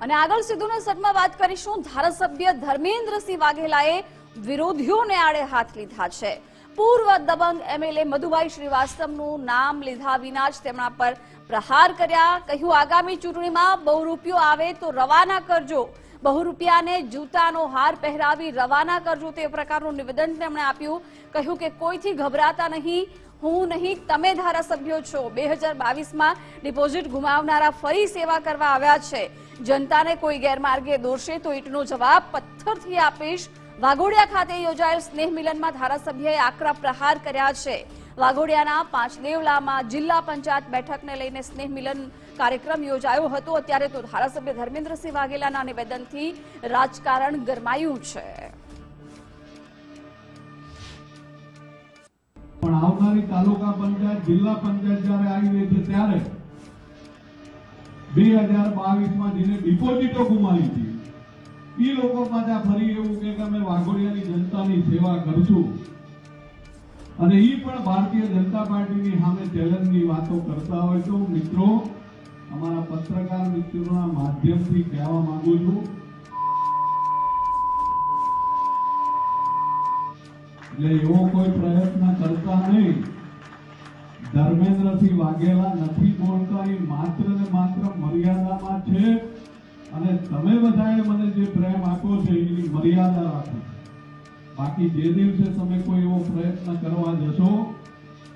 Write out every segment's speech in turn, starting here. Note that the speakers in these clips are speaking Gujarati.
અને આગળ સીધું સટમાં વાત કરીશું. ધારાસભ્ય ધર્મેન્દ્રસિંહ વાઘેલાએ વિરોધીઓને આડે હાથ લીધા છે. પૂર્વ દબંગ એમએલએ મધુભાઈ શ્રીવાસ્તવનું નામ લીધા વિના જ તેમના પર પ્રહાર કર્યા. કહ્યું, આગામી ચૂંટણીમાં બહુ રૂપિયો આવે તો રવાના કરજો. બહુ રૂપિયાને જૂતાનો હાર પહેરાવી રવાના કરજો. તે પ્રકારનું નિવેદન તેમણે આપ્યું. કહ્યું કે, કોઈથી ગભરાતા નહીં. હું નહીં, તમે ધારાસભ્યો છો. બે હજાર બાવીસમાં ડિપોઝિટ ગુમાવનારા ફરી સેવા કરવા આવ્યા છે. જનતાને કોઈ ગેરમાર્ગે દોરશે તો ઈટનો જવાબ પથ્થરથી આપીશ. વાઘોડિયા ખાતે યોજાયેલ સ્નેહ મિલનમાં ધારાસભ્યએ આકરા પ્રહાર કર્યા છે. વાઘોડિયાના પાંચદેવલામાં જિલ્લા પંચાયત બેઠકને લઈને સ્નેહ મિલન કાર્યક્રમ યોજાયો હતો. અત્યારે તો ધારાસભ્ય ધર્મેન્દ્રસિંહ વાઘેલાના નિવેદનથી રાજકારણ ગરમાયું છે. આવનારી તાલુકા પંચાયત, જિલ્લા પંચાયત જ્યારે આવી રહી છે ત્યારે બે હજાર બાવીસમાં જેને ડિપોઝિટો ગુમાવી હતી એ લોકો પાછા ફરી એવું કે અમે વાઘોડિયાની જનતાની સેવા કરશું. અને એ પણ ભારતીય જનતા પાર્ટીની સામે ચેલેન્જની વાતો કરતા હોય તો મિત્રો, અમારા પત્રકાર મિત્રોના માધ્યમથી કહેવા માંગુ છું એટલે એવો કોઈ પ્રયત્ન કરતા નહીં. ધર્મેન્દ્રસિંહ વાઘેલા નથી બોલતા, એ માત્ર ને માત્ર મર્યાદામાં છે. અને તમે બધાએ મને જે પ્રેમ આપ્યો છે, એની મર્યાદા રાખો. બાકી જે દિવસે તમે કોઈ એવો પ્રયત્ન કરવા જશો,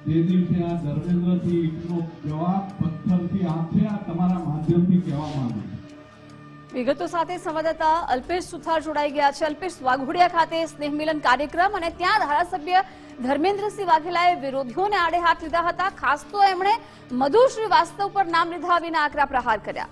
તે દિવસે આ ધર્મેન્દ્રસિંહ નો જવાબ પથ્થરથી આપશે આ તમારા માધ્યમથી કહેવા માંગુ છું. વિગતો સાથે સંવાદદાતા અલ્પેશ સુથાર જોડાઈ ગયા છે. અલ્પેશ, વાઘોડિયા ખાતે સ્નેહ મિલન કાર્યક્રમ અને ત્યાં ધારાસભ્ય ધર્મેન્દ્રસિંહ વાઘેલાએ વિરોધીઓને આડે હાથ લીધા હતા. ખાસ તો એમણે મધુ શ્રીવાસ્તવ પર નામ લીધા વિના આકરા પ્રહાર કર્યા.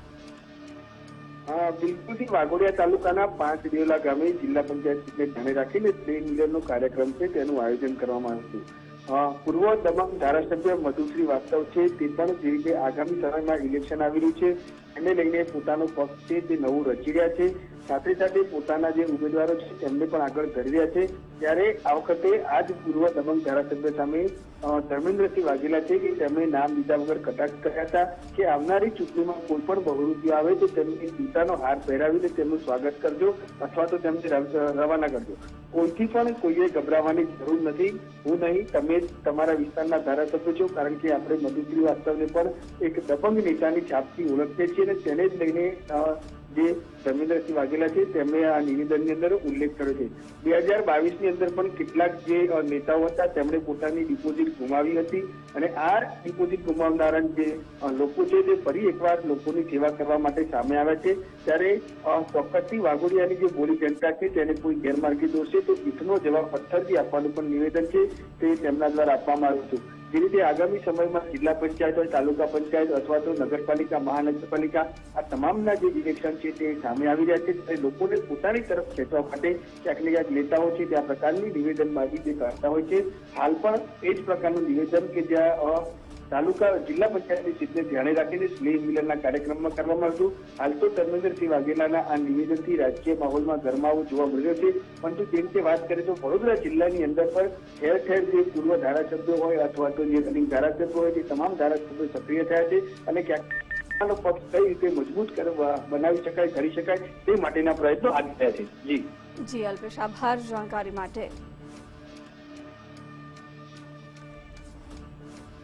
બિલકુલથી વાઘોડિયા તાલુકાના પાંચ દેવલા ગામે જિલ્લા પંચાયત ધ્યાને રાખીને સ્નેહ મિલનનો કાર્યક્રમ છે. તેનું આયોજન કરવામાં આવ્યું હતું. પૂર્વ દમણ ધારાસભ્ય મધુશ્રી વાસ્તવ છે, તે પણ જે રીતે આગામી સમયમાં ઇલેક્શન આવી રહ્યું છે, એને લઈને પોતાનો પક્ષ છે, તે નવું રચી રહ્યા છે. સાથે સાથે પોતાના જે ઉમેદવારો છે, તેમને પણ આગળ કરી રહ્યા છે. ત્યારે આ વખતે આ જ પૂર્વ દમણ ધારાસભ્ય સામે ધર્મેન્દ્રસિંહ વાઘેલા છે કે તેમણે નામ લીધા વગર કટાક્ષ કર્યા હતા કે આવનારી ચૂંટણીમાં કોઈ પણ બહુરૂપિયો આવે તો તેમને પિતાનો હાર પહેરાવીને તેમનું સ્વાગત કરજો અથવા તો તેમને રવાના કરજો. કોઈથી પણ કોઈએ ગભરાવાની જરૂર નથી. હું નહીં, તમે તમારા વિસ્તારના ધારાસભ્ય છો, કારણ કે આપણે મધુશ્રી વાસ્તવને પણ એક દબંગ નેતાની છાપથી ઓળખીએ છીએ અને તેને જ લઈને જે ધર્મેન્દ્રસિંહ વાઘેલા છે, તેમણે આ નિવેદનની અંદર ઉલ્લેખ કર્યો છે. બે હજાર બાવીસની અંદર પણ કેટલાક જે નેતાઓ હતા, તેમણે પોતાની ડિપોઝિટ ગુમાવી હતી અને આ ડિપોઝિટ ગુમાવનારા જે લોકો છે, તે ફરી એકવાર લોકોની સેવા કરવા માટે સામે આવ્યા છે. ત્યારે ચોક્કસથી વાઘોડિયાની જે બોલી જનતા છે, તેને કોઈ ગેરમાર્ગે દોરશે તો ઈટનો જવાબ પથ્થરથી આપવાનું પણ નિવેદન છે, તે તેમના દ્વારા આપવામાં આવ્યું હતું. જે રીતે આગામી સમયમાં જિલ્લા પંચાયત હોય, તાલુકા પંચાયત અથવા તો નગરપાલિકા, મહાનગરપાલિકા, આ તમામના જે ઇલેક્શન છે તે સામે આવી રહ્યા છે ત્યારે લોકોને પોતાની તરફ ખેંચવા માટે ક્યાંક ને ક્યાંક નેતાઓ છે ત્યાં પ્રકારની નિવેદનબાજી જે કરતા હોય છે. હાલ પણ એ જ પ્રકારનું નિવેદન કે જ્યાં તાલુકા જિલ્લા પંચાયતની સીટને ધ્યાને રાખીને સ્નેહ મિલનના કાર્યક્રમમાં કરવામાં આવ્યું હાલ તો ધર્મેન્દ્રસિંહ વાઘેલાના આ નિવેદનથી રાજકીય માહોલમાં ગરમાવો જોવા મળ્યો છે. પરંતુ જેમ રીતે વાત કરીએ તો વડોદરા જિલ્લાની અંદર પણ ઠેર ઠેર જે પૂર્વ ધારાસભ્યો હોય અથવા તો જે ધારાસભ્યો હોય તે તમામ ધારાસભ્યો સક્રિય થયા છે અને ક્યાંક પક્ષ કઈ રીતે મજબૂત બનાવી શકાય, કરી શકાય તે માટેના પ્રયત્નો હાથ થયા છે. જી. જી, અલ્પેશ, આભાર જાણકારી માટે.